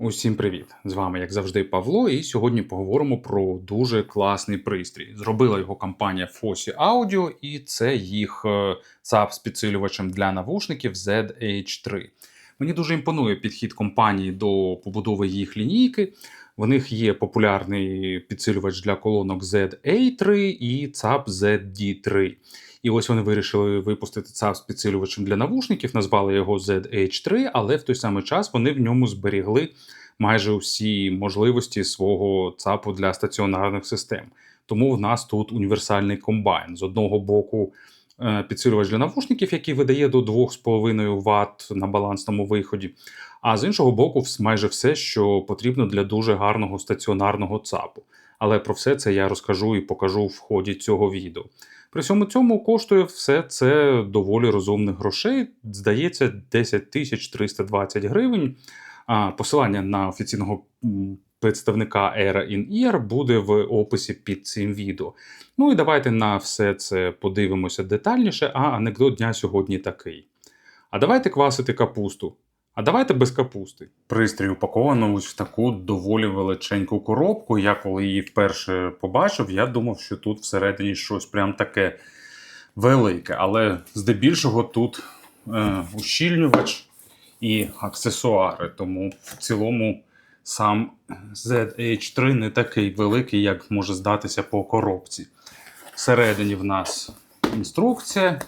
Усім привіт! З вами, як завжди, Павло, і сьогодні поговоримо про дуже класний пристрій. Зробила його компанія Fosi Audio, і це їх ЦАП з підсилювачем для навушників ZH3. Мені дуже імпонує підхід компанії до побудови їх лінійки. В них є популярний підсилювач для колонок ZA3 і ЦАП ZD3. І ось вони вирішили випустити ЦАП з підсилювачем для навушників, назвали його ZH3, але в той самий час вони в ньому зберігли майже усі можливості свого ЦАПу для стаціонарних систем. Тому в нас тут універсальний комбайн. З одного боку, е, підсилювач для навушників, який видає до 2,5 Вт на балансному виході. А з іншого боку, майже все, що потрібно для дуже гарного стаціонарного ЦАПу. Але про все це я розкажу і покажу в ході цього відео. При всьому цьому коштує все це доволі розумних грошей. Здається, 10 тисяч 320 гривень. Посилання на офіційного представника Era in Ear буде в описі під цим відео. Ну і давайте на все це подивимося детальніше. А анекдот дня сьогодні такий. А давайте квасити капусту. А давайте без капусти. Пристрій упаковано ось в таку доволі величеньку коробку. Я коли її вперше побачив, я думав, що тут всередині щось прям таке велике. Але здебільшого тут е, ущільнювач і аксесуари. Тому в цілому сам ZH3 не такий великий, як може здатися по коробці. Всередині в нас інструкція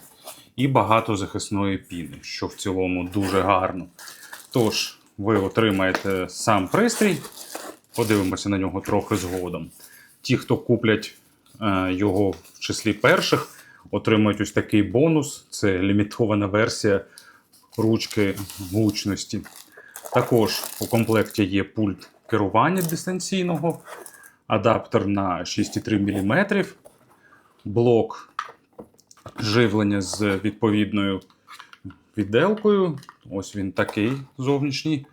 і багато захисної піни, що в цілому дуже гарно. Тож, ви отримаєте сам пристрій, подивимося на нього трохи згодом. Ті, хто куплять е, його в числі перших, отримають ось такий бонус це лімітована версія ручки гучності. Також у комплекті є пульт керування дистанційного, адаптер на 6,3 мм, блок живлення з відповідною відделкою. Ось він такий зовнішній.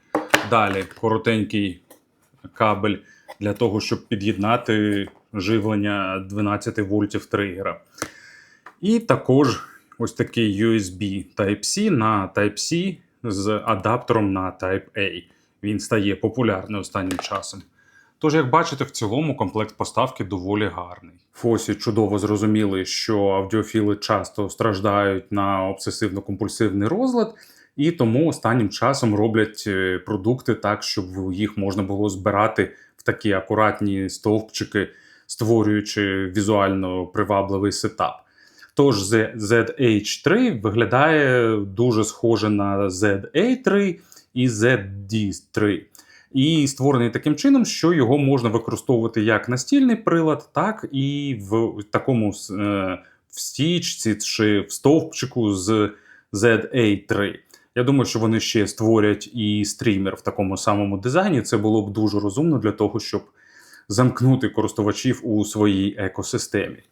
Далі коротенький кабель для того, щоб під'єднати живлення 12 вольтів тригера. І також ось такий USB Type-C на Type-C з адаптером на Type-A. Він стає популярним останнім часом. Тож, як бачите, в цілому комплект поставки доволі гарний. Фосі чудово зрозуміли, що аудіофіли часто страждають на обсесивно-компульсивний розлад, і тому останнім часом роблять е, продукти так, щоб їх можна було збирати в такі акуратні стовпчики, створюючи візуально привабливий сетап. Тож ZH3 виглядає дуже схоже на ZA3 і ZD3. І створений таким чином, що його можна використовувати як настільний прилад, так і в такому е, в стічці чи в стовпчику з ZA3. Я думаю, що вони ще створять і стрімер в такому самому дизайні. Це було б дуже розумно для того, щоб замкнути користувачів у своїй екосистемі.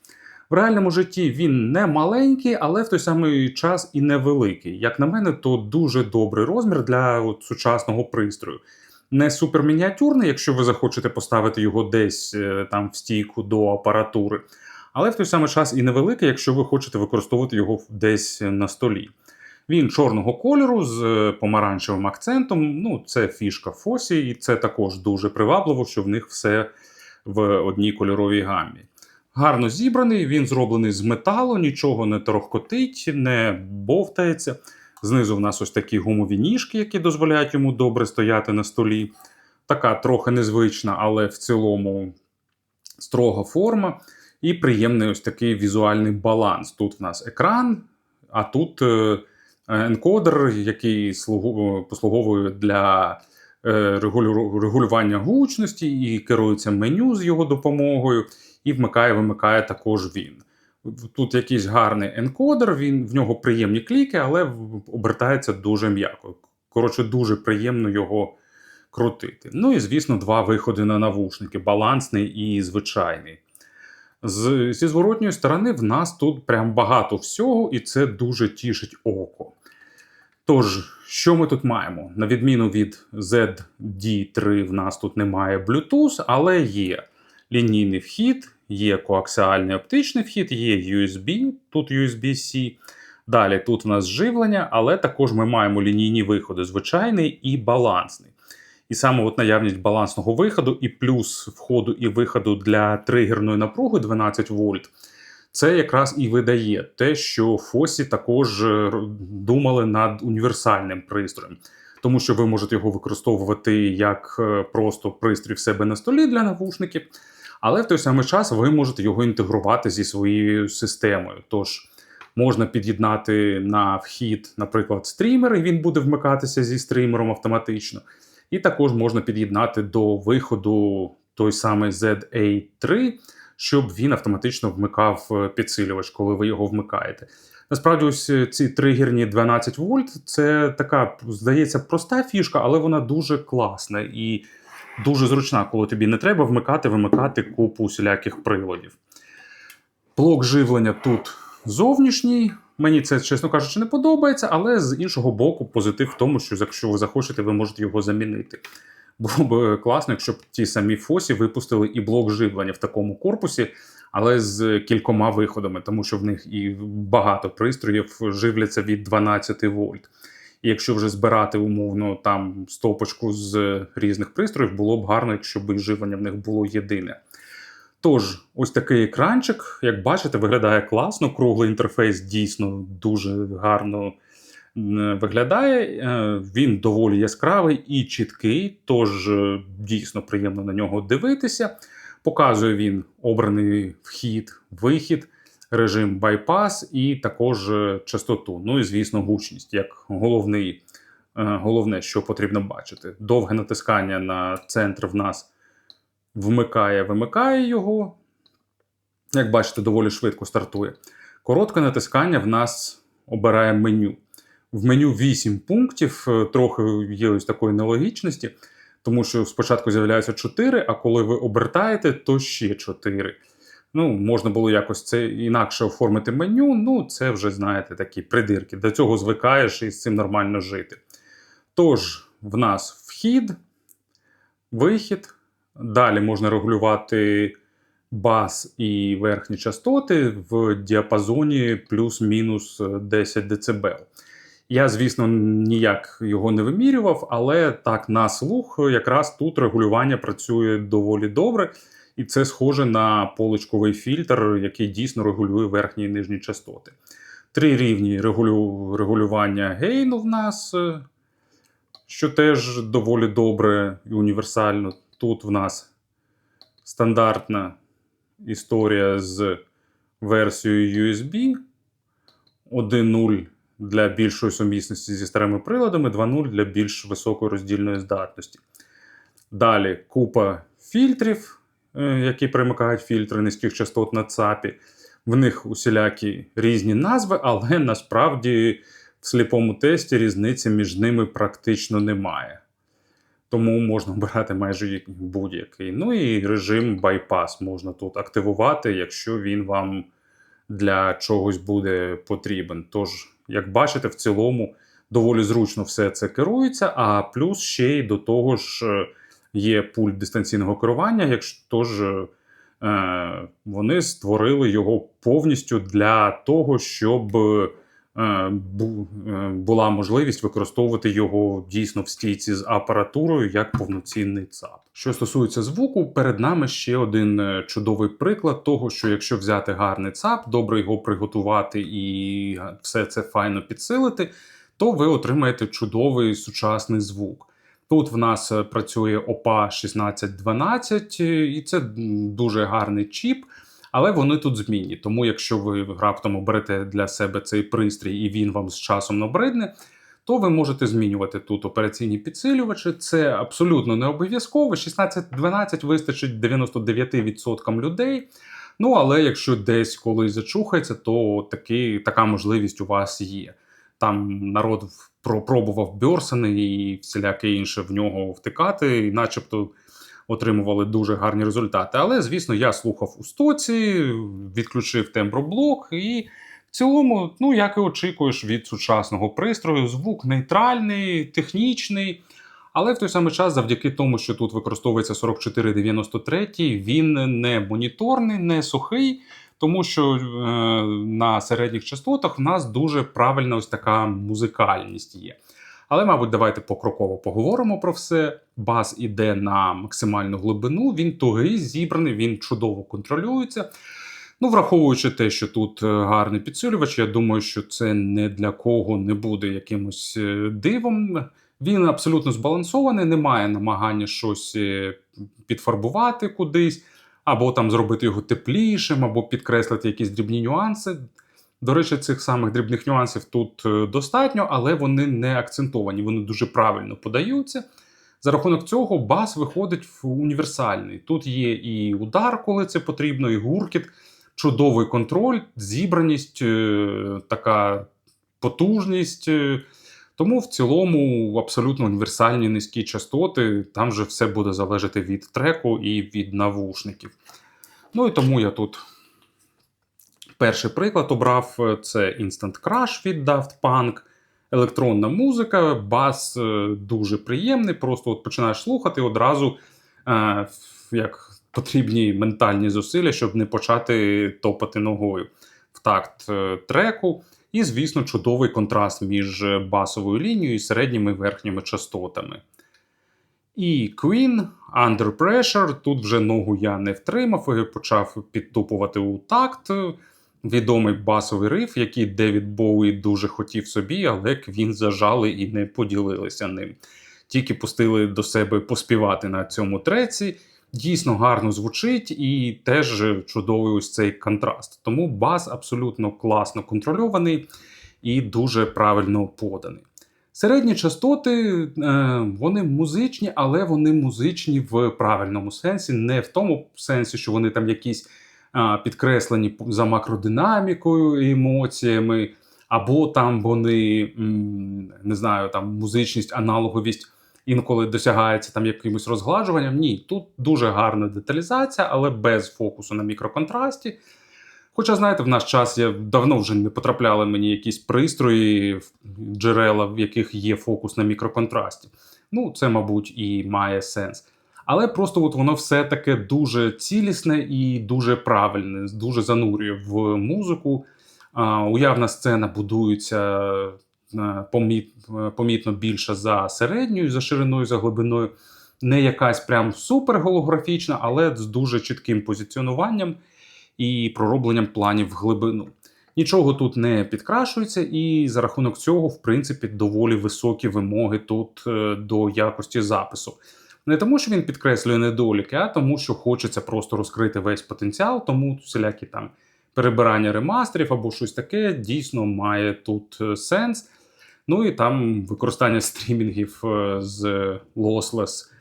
В реальному житті він не маленький, але в той самий час і невеликий. Як на мене, то дуже добрий розмір для от, сучасного пристрою. Не супермініатюрний, якщо ви захочете поставити його десь е, там в стійку до апаратури, але в той самий час і невеликий, якщо ви хочете використовувати його десь на столі. Він чорного кольору з е, помаранчевим акцентом. Ну, це фішка Фосі, і це також дуже привабливо, що в них все в одній кольоровій гамі. Гарно зібраний, він зроблений з металу, нічого не торохкотить, не бовтається. Знизу в нас ось такі гумові ніжки, які дозволяють йому добре стояти на столі. Така трохи незвична, але в цілому строга форма. І приємний ось такий візуальний баланс. Тут в нас екран, а тут е, енкодер, який послуговує для е, регулювання гучності і керується меню з його допомогою і вмикає-вимикає також він. Тут якийсь гарний енкодер, він, в нього приємні кліки, але обертається дуже м'яко. Коротше, дуже приємно його крутити. Ну і, звісно, два виходи на навушники балансний і звичайний. З, Зі зворотньої сторони, в нас тут прям багато всього, і це дуже тішить око. Тож, що ми тут маємо? На відміну від ZD3, в нас тут немає Bluetooth, але є лінійний вхід, є коаксіальний оптичний вхід, є USB, тут USB-C. Далі тут в нас живлення, але також ми маємо лінійні виходи, звичайний і балансний. І саме от наявність балансного виходу, і плюс входу і виходу для тригерної напруги 12 вольт. Це якраз і видає те, що Фосі також е, думали над універсальним пристроєм, тому що ви можете його використовувати як е, просто пристрій в себе на столі для навушників, але в той самий час ви можете його інтегрувати зі своєю системою. Тож можна під'єднати на вхід, наприклад, стрімер, і він буде вмикатися зі стрімером автоматично. І також можна під'єднати до виходу той самий ZA3, щоб він автоматично вмикав е, підсилювач, коли ви його вмикаєте. Насправді, ось е, ці тригерні 12 вольт це така, здається, проста фішка, але вона дуже класна і дуже зручна, коли тобі не треба вмикати, вимикати купу усіляких приладів. Блок живлення тут зовнішній. Мені це, чесно кажучи, не подобається, але з іншого боку, позитив в тому, що якщо ви захочете, ви можете його замінити. Було б класно, якщо б ті самі Фосі випустили і блок живлення в такому корпусі, але з кількома виходами, тому що в них і багато пристроїв живляться від 12 вольт. Якщо вже збирати умовно там стопочку з різних пристроїв, було б гарно, якщо б живлення в них було єдине. Тож, ось такий екранчик, як бачите, виглядає класно. Круглий інтерфейс дійсно дуже гарно виглядає. Е, він доволі яскравий і чіткий, тож е, дійсно приємно на нього дивитися. Показує він обраний вхід, вихід, режим байпас і також е, частоту. Ну і, звісно, гучність як головний, головне, що потрібно бачити. Довге натискання на центр в нас вмикає, вимикає його. Як бачите, доволі швидко стартує. Коротке натискання в нас обирає меню. В меню 8 пунктів, е, трохи є ось такої нелогічності, тому що спочатку з'являється 4, а коли ви обертаєте, то ще 4. Ну, можна було якось це інакше оформити меню. Ну, це вже, знаєте, такі придирки. До цього звикаєш і з цим нормально жити. Тож, в нас вхід, вихід. Далі можна регулювати бас і верхні частоти в діапазоні плюс-мінус 10 дБ. Я, звісно, ніяк його не вимірював, але так на слух, якраз тут регулювання працює доволі добре, і це схоже на поличковий фільтр, який дійсно регулює верхні і нижні частоти. Три рівні регулю... регулювання гейну в нас, що теж доволі добре і універсально. Тут в нас стандартна історія з версією USB 1.0 для більшої сумісності зі старими приладами, 2.0 для більш високої роздільної здатності. Далі купа фільтрів, е, які примикають фільтри низьких частот на ЦАПі. В них усілякі різні назви, але насправді в сліпому тесті різниці між ними практично немає. Тому можна обирати майже будь-який. Ну і режим байпас можна тут активувати, якщо він вам для чогось буде потрібен. Тож, як бачите, в цілому доволі зручно все це керується, а плюс ще й до того ж е, є пульт дистанційного керування, якщо тож е, вони створили його повністю для того, щоб. Е, е, була можливість використовувати його дійсно в стійці з апаратурою як повноцінний ЦАП. Що стосується звуку, перед нами ще один чудовий приклад того, що якщо взяти гарний ЦАП, добре його приготувати і все це файно підсилити, то ви отримаєте чудовий сучасний звук. Тут в нас працює OPA 1612, і це дуже гарний чіп. Але вони тут змінні. Тому, якщо ви раптом оберете для себе цей пристрій і він вам з часом набридне, то ви можете змінювати тут операційні підсилювачі. Це абсолютно не обов'язково. 16-12 вистачить 99% людей. Ну, але якщо десь колись зачухається, то таки, така можливість у вас є. Там народ пробував Бьорсени і всіляке інше в нього втикати, і начебто отримували дуже гарні результати. Але, звісно, я слухав у стоці, відключив темброблок і. В цілому, ну як і очікуєш від сучасного пристрою, звук нейтральний, технічний. Але в той самий час, завдяки тому, що тут використовується 4493, він не моніторний, не сухий, тому що е, на середніх частотах в нас дуже правильна ось така музикальність є. Але, мабуть, давайте покроково поговоримо про все. Бас іде на максимальну глибину, він тугий, зібраний, він чудово контролюється. Ну, враховуючи те, що тут е, гарний підсилювач, я думаю, що це не для кого не буде якимось е, дивом. Він абсолютно збалансований, немає намагання щось підфарбувати кудись, або там зробити його теплішим, або підкреслити якісь дрібні нюанси. До речі, цих самих дрібних нюансів тут е, достатньо, але вони не акцентовані, вони дуже правильно подаються. За рахунок цього бас виходить в універсальний. Тут є і удар, коли це потрібно, і гуркіт, чудовий контроль, зібраність, е, така потужність. Тому в цілому абсолютно універсальні низькі частоти. Там же все буде залежати від треку і від навушників. Ну і тому я тут перший приклад обрав це Instant Crash від Daft Punk. Електронна музика, бас е, дуже приємний. Просто от починаєш слухати одразу е, як потрібні ментальні зусилля, щоб не почати топати ногою в такт е, треку. І, звісно, чудовий контраст між басовою лінією і середніми верхніми частотами. І Queen Under Pressure. Тут вже ногу я не втримав і почав підтупувати у такт. Відомий басовий риф, який Девід Боуї дуже хотів собі, але Квін зажали і не поділилися ним. Тільки пустили до себе поспівати на цьому треці. Дійсно гарно звучить і теж чудовий ось цей контраст. Тому бас абсолютно класно контрольований і дуже правильно поданий. Середні частоти е, вони музичні, але вони музичні в правильному сенсі, не в тому сенсі, що вони там якісь підкреслені за макродинамікою, і емоціями, або там вони не знаю, там музичність, аналоговість інколи досягається там якимось розгладжуванням. Ні, тут дуже гарна деталізація, але без фокусу на мікроконтрасті. Хоча, знаєте, в наш час я давно вже не потрапляли мені якісь пристрої, джерела, в яких є фокус на мікроконтрасті. Ну, це, мабуть, і має сенс. Але просто от воно все таке дуже цілісне і дуже правильне, дуже занурює в музику. А, Уявна сцена будується помітно більше за середньою, за шириною, за глибиною. Не якась прям супер голографічна, але з дуже чітким позиціонуванням і проробленням планів в глибину. Нічого тут не підкрашується, і за рахунок цього, в принципі, доволі високі вимоги тут е, до якості запису. Не тому, що він підкреслює недоліки, а тому, що хочеться просто розкрити весь потенціал, тому всілякі там перебирання ремастерів або щось таке дійсно має тут е, сенс. Ну і там використання стрімінгів е, з lossless,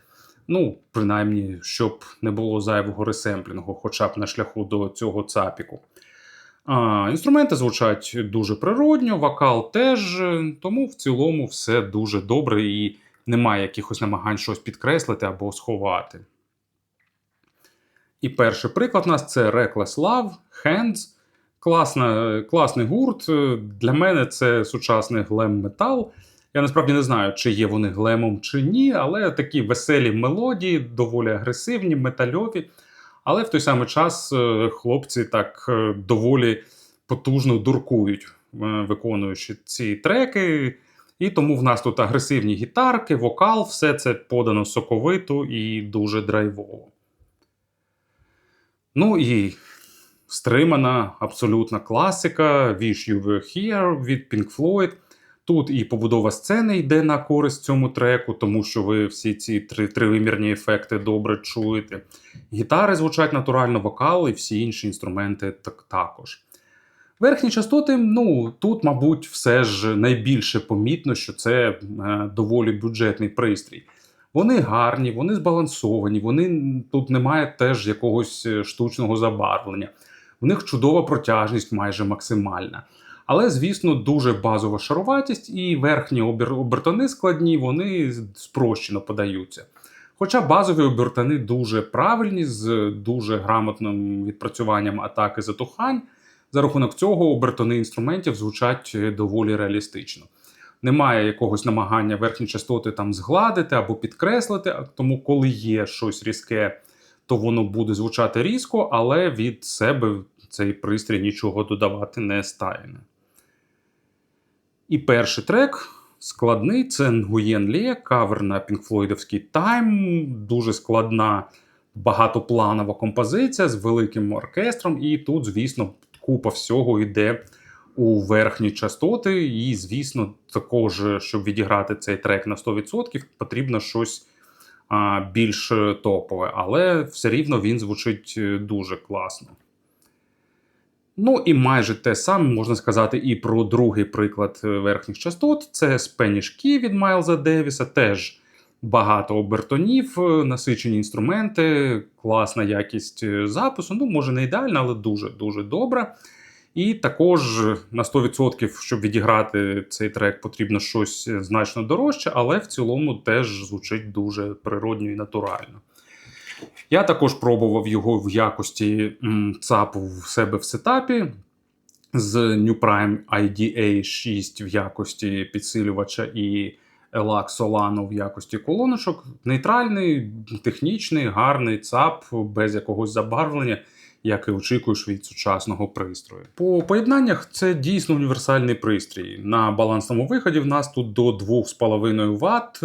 ну, принаймні, щоб не було зайвого ресемплінгу, хоча б на шляху до цього цапіку. А, Інструменти звучать дуже природньо, вокал теж, е, тому в цілому все дуже добре і немає якихось намагань щось підкреслити або сховати. І перший приклад у нас це Reckless Love, Hands. Класна, класний гурт. Для мене це сучасний глем-метал. Я насправді не знаю, чи є вони глемом чи ні, але такі веселі мелодії, доволі агресивні, метальові. Але в той самий час е, хлопці так е, доволі потужно дуркують, е, виконуючи ці треки. І тому в нас тут агресивні гітарки, вокал, все це подано соковито і дуже драйвово. Ну і стримана абсолютна класика Wish You Were Here від Pink Floyd. Тут і побудова сцени йде на користь цьому треку, тому що ви всі ці три тривимірні ефекти добре чуєте. Гітари звучать натурально, вокал і всі інші інструменти так також. Верхні частоти, ну тут, мабуть, все ж найбільше помітно, що це е, доволі бюджетний пристрій. Вони гарні, вони збалансовані, вони тут немає теж якогось е, штучного забарвлення. У них чудова протяжність майже максимальна. Але, звісно, дуже базова шаруватість і верхні обер... обертони складні, вони спрощено подаються. Хоча базові обертони дуже правильні, з дуже грамотним відпрацюванням атаки затухань. За рахунок цього обертони інструментів звучать доволі реалістично. Немає якогось намагання верхні частоти там згладити або підкреслити, тому коли є щось різке, то воно буде звучати різко, але від себе цей пристрій нічого додавати не стає. І перший трек складний. Це Nguyen Lie, кавер на пінкфлойдовський Time. Дуже складна багатопланова композиція з великим оркестром. І тут, звісно, купа всього йде у верхні частоти. І, звісно, також, щоб відіграти цей трек на 100%, потрібно щось більш топове. Але все рівно він звучить е, дуже класно. Ну і майже те саме можна сказати і про другий приклад е, верхніх частот. Це Key від Майлза Девіса. Теж багато обертонів, е, насичені інструменти, класна якість запису. Ну, може, не ідеальна, але дуже-дуже добра. І також на 100%, щоб відіграти цей трек, потрібно щось значно дорожче, але в цілому теж звучить дуже природньо і натурально. Я також пробував його в якості ЦАПу в себе в сетапі з New Prime IDA 6 в якості підсилювача і Elax Solano в якості колоночок. Нейтральний, технічний, гарний ЦАП без якогось забарвлення, як і очікуєш від сучасного пристрою. По поєднаннях це дійсно універсальний пристрій. На балансному виході в нас тут до 2,5 Вт.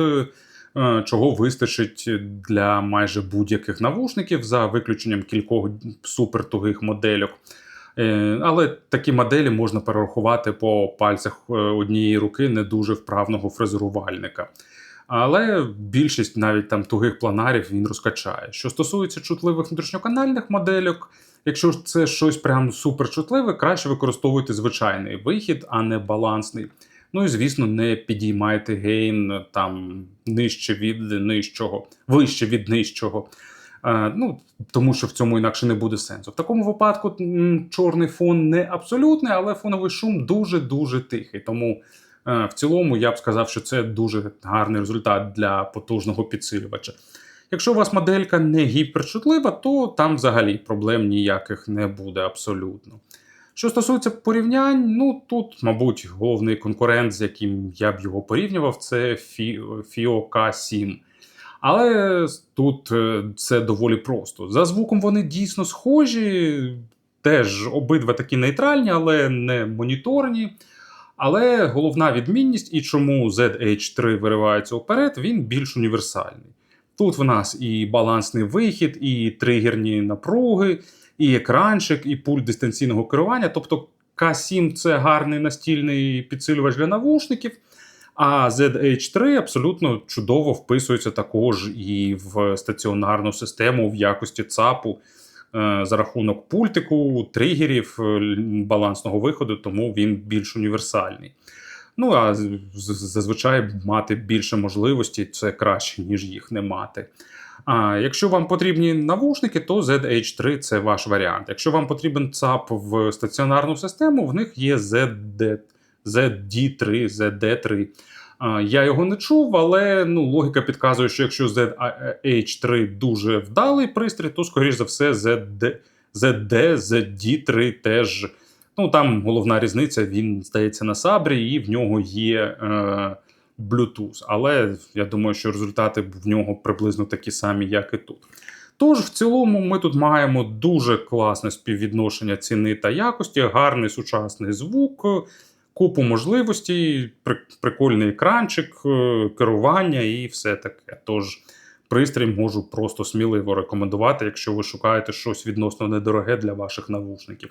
Е, чого вистачить для майже будь-яких навушників за виключенням кількох супертугих модельок. Е, Але такі моделі можна перерахувати по пальцях е, однієї руки не дуже вправного фрезерувальника. Але більшість навіть там тугих планарів він розкачає. Що стосується чутливих внутрішньоканальних модельок, якщо ж це щось прям суперчутливе, краще використовуйте звичайний вихід, а не балансний. Ну і звісно, не підіймайте гейн там нижче від нижчого, вище від нижчого. Е, ну, Тому що в цьому інакше не буде сенсу. В такому випадку чорний фон не абсолютний, але фоновий шум дуже-дуже тихий. Тому е, в цілому я б сказав, що це дуже гарний результат для потужного підсилювача. Якщо у вас моделька не гіперчутлива, то там взагалі проблем ніяких не буде абсолютно. Що стосується порівнянь, ну тут, мабуть, головний конкурент, з яким я б його порівнював, це FIO K7. Але тут е, це доволі просто. За звуком вони дійсно схожі, теж обидва такі нейтральні, але не моніторні. Але головна відмінність, і чому ZH3 виривається вперед, він більш універсальний. Тут в нас і балансний вихід, і тригерні напруги, і екранчик, і пульт дистанційного керування. Тобто К7 це гарний настільний підсилювач для навушників. А ZH3 абсолютно чудово вписується також і в стаціонарну систему в якості ЦАПу е, за рахунок пультику, тригерів, е, балансного виходу, тому він більш універсальний. Ну а зазвичай мати більше можливостей це краще, ніж їх не мати. А якщо вам потрібні навушники, то ZH3 це ваш варіант. Якщо вам потрібен ЦАП в стаціонарну систему, в них є ZD, ZD3, ZD3. Я його не чув, але ну, логіка підказує, що якщо ZH3 дуже вдалий пристрій, то, скоріш за все, ZD, ZD, ZD3 теж. Ну, Там головна різниця, він здається на сабрі, і в нього є. Е, Bluetooth. Але я думаю, що результати в нього приблизно такі самі, як і тут. Тож, в цілому, ми тут маємо дуже класне співвідношення ціни та якості, гарний сучасний звук, купу можливостей, прикольний екранчик, е, керування і все таке. Тож, пристрій можу просто сміливо рекомендувати, якщо ви шукаєте щось відносно недороге для ваших навушників.